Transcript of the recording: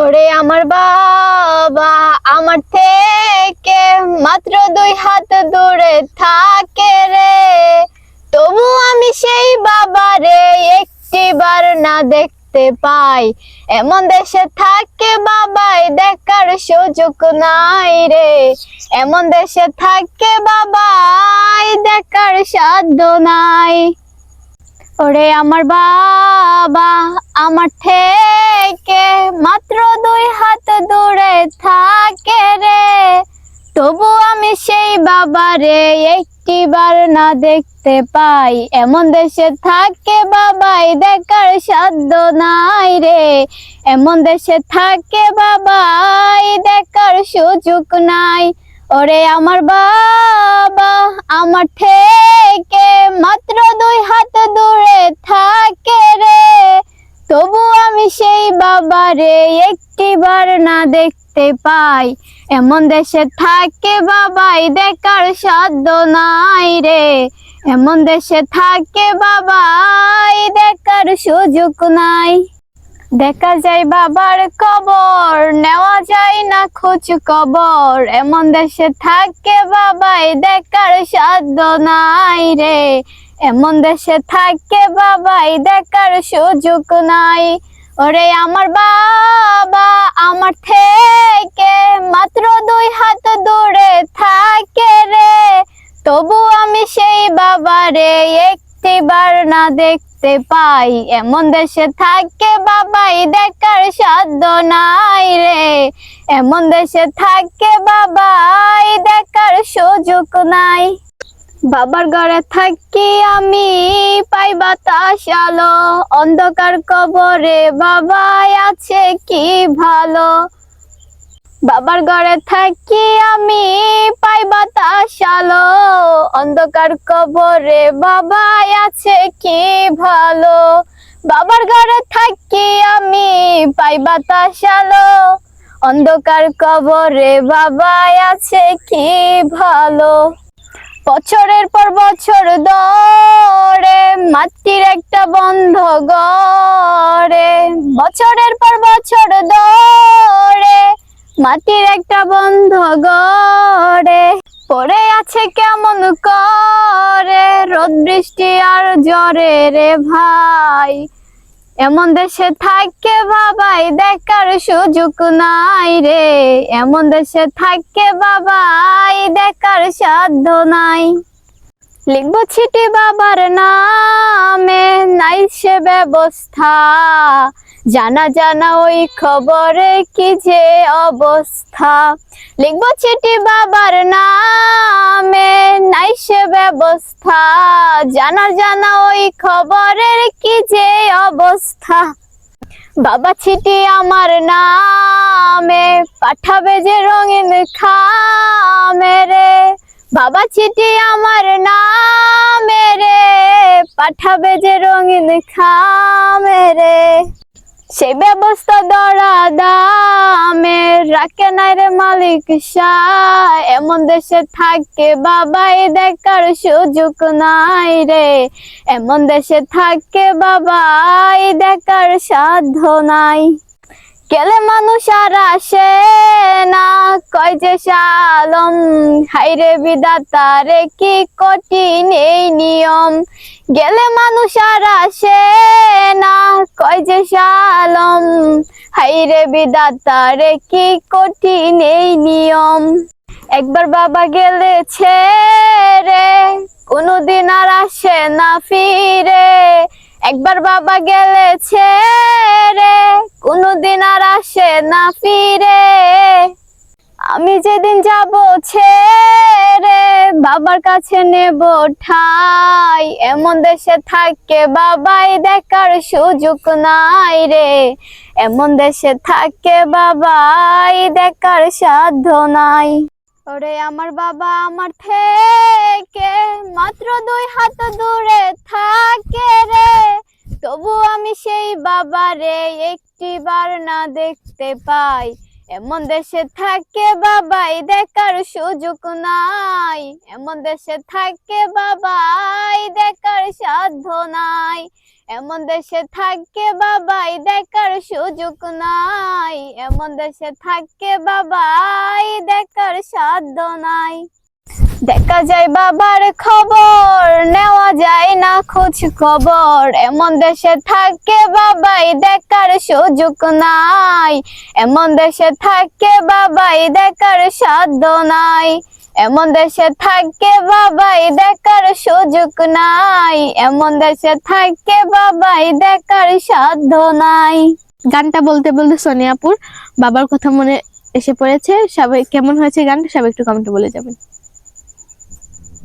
ওরে আমার বাবা, আমার থেকে মাত্র দুই হাত দূরে থাকে রে। তবু আমি সেই বাবারে একটিবার না দেখতে পাই। এমন দেশে থাকে বাবাই, দেখার সুযোগ নাই রে। এমন দেশে থাকে বাবাই, দেখার সাধ্য নাই। ওরে আমার বাবা, আমার থেকে মাত্র দুই হাত দূরে থাকে রে। তবু আমি সেই বাবারে একটিবার না দেখতে পাই। এমন দেশে থাকে বাবাই, দেখার সাধ্য নাই রে। এমন দেশে থাকে বাবাই, দেখার সুযোগ নাই। ওরে আমার বাবা, আমার থেকে মাত্র দুই হাত দূরে থাকে রে। তবু আমি সেই বাবারে একটিবার না দেখতে পাই। এমন দেশে থাকে বাবাই, দেখার সাধ্য নাই রে। এমন দেশে থাকে বাবাই, দেখার সুযোগ নাই। দেখা যায় বাবার কবর, নেওয়া যায় না খোঁজ কবর। এমন দেশে থাকে বাবাই, দেখার সাধ্য নাই রে। এমন দেশে থাকে বাবাই, দেখার সুযোগ নাই। ওরে আমার বাবা, আমার থেকে মাত্র দুই হাত দূরে থাকে রে। তবু আমি সেই বাবারে একটিবার না দেখতে পাই। এমন দেশে থাকে বাবাই, দেখার সাধ্য নাই রে। এমন দেশে থাকে বাবাই, দেখার সুযোগ নাই। বাবার ঘরে থাকি আমি, পাই বাতাস আলো। অন্ধকার কবরে বাবাই আছে কি ভালো? বাবার ঘরে থাকি আমি, পাই বাতাস আলো। অন্ধকার কবরে বাবাই আছে কি ভালো? বাবার ঘরে থাকি আমি, পাই বাতাস আলো। অন্ধকার কবরে বাবাই আছে কি ভালো? বছরের পর বছর ধরে মাটির একটা বন্ধ গড়ে বছরের পর বছর ধরে মাটির একটা বন্ধ গড়ে পড়ে আছে কেমন করে? রোদ, বৃষ্টি আর জ্বরে রে ভাই। এমন দেশে থাকে বাবাই, দেখার সুযোগ নাই রে। এমন দেশে থাকে বাবাই, দেখার সাধ্য নাই। লিখব চিঠি বাবার নামে, নাই সে ব্যবস্থা। জানা জানা ওই খবরে কি যে অবস্থা? লিখব চিঠি বাবার নামে, নাই সে ব্যবস্থা। জানা জানা ওই খবরের কি যে অবস্থা? বাবা চিঠি আমার নামে, পাঠাবে যে রঙিন খামে রে। বাবা চিঠি আমার নামে রে, পাঠাবে যে রঙিন খামে রে। সেই ব্যবস্থা দরা দামে রাখে নাই রে মালিক শাহ এমন দেশে থাকে বাবাই দেখার সুযোগ নাই রে। এমন দেশে থাকে বাবাই দেখার সাধ্য নাই। গেলে মানুষ আর আসে না। কয় যে শালম হাইরে বিদাতা রে কি কঠিন এই নিয়ম। গেলে মানুষ আর আসে না। কয় যে শালম হাইরে বিদাতা রে কি কঠিন এই নিয়ম। একবার বাবা গেলেছে রে, কোনোদিন আর আসে না ফিরে। একবার বাবা গেলেছে রে না ফিরে। আমি যেদিন যাব ছেড়ে বাবার কাছে নেব ঠাই। এমন দেশে থাকে বাবাই, দেখার সুযোগ নাই রে। এমন দেশে থাকে বাবাই, দেখার সাধ্য নাই। ওরে আমার বাবা আমার থেকে মাত্র দুই হাত দূরে থাকে রে। তবু আমি সেই বাবারে একটিবার না দেখতে পাই। এমন দেশে থাকে বাবাই, দেখার সুযোগ নাই। এমন দেশে থাকে বাবাই, দেখার সাধ্য নাই। এমন দেশে থাকে বাবাই, দেখার সুযোগ নাই। এমন দেশে থাকে বাবাই, দেখার সাধ্য নাই। দেখা যায় বাবার খবর, নেওয়া যায় না খোঁজ খবর। এমন দেশে থাকে বাবাই, দেখার সুযোগ নাই। এমন দেশে থাকে বাবাই, দেখার সাধ্য নাই। এমন দেশে থাকে বাবাই, দেখার সুযোগ নাই। এমন দেশে থাকে বাবাই, দেখার সাধ্য নাই। গানটা বলতে বলতে সোনিয়াপুর, বাবার কথা মনে এসে পড়েছে। সবাই কেমন হয়েছে গানটা, সবাই একটু কমেন্টে বলে যাবেন।